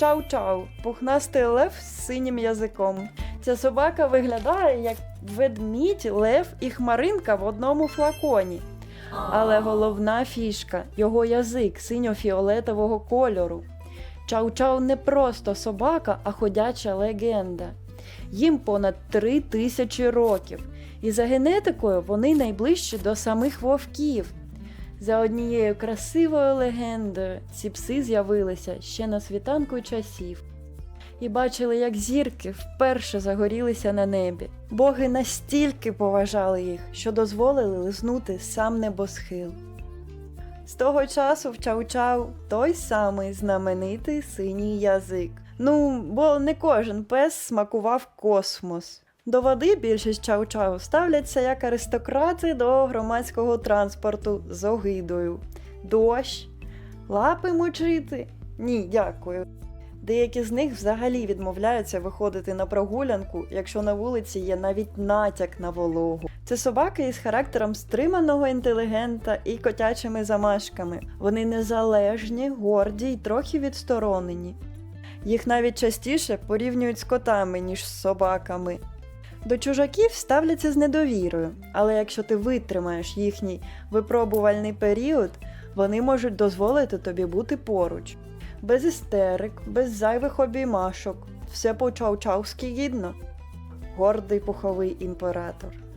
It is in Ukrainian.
Чау-чау, пухнастий лев з синім язиком. Ця собака виглядає як ведмідь, лев і хмаринка в одному флаконі. Але головна фішка його язик синьо-фіолетового кольору. Чау-чау не просто собака, а ходяча легенда. Їм понад три тисячі років, і за генетикою вони найближчі до самих вовків. За однією красивою легендою ці пси з'явилися ще на світанку часів і бачили, як зірки вперше загорілися на небі. Боги настільки поважали їх, що дозволили лизнути сам небосхил. З того часу в Чау-Чау той самий знаменитий синій язик. Ну, бо не кожен пес смакував космос. До води більшість чау-чау ставляться як аристократи до громадського транспорту з огидою. Дощ, лапи мочити? Ні, дякую. Деякі з них взагалі відмовляються виходити на прогулянку, якщо на вулиці є навіть натяк на вологу. Це собаки із характером стриманого інтелігента і котячими замашками. Вони незалежні, горді й трохи відсторонені. Їх навіть частіше порівнюють з котами, ніж з собаками. До чужаків ставляться з недовірою, але якщо ти витримаєш їхній випробувальний період, вони можуть дозволити тобі бути поруч. Без істерик, без зайвих обіймашок, все по-чаучавськи гідно. Гордий пуховий імператор.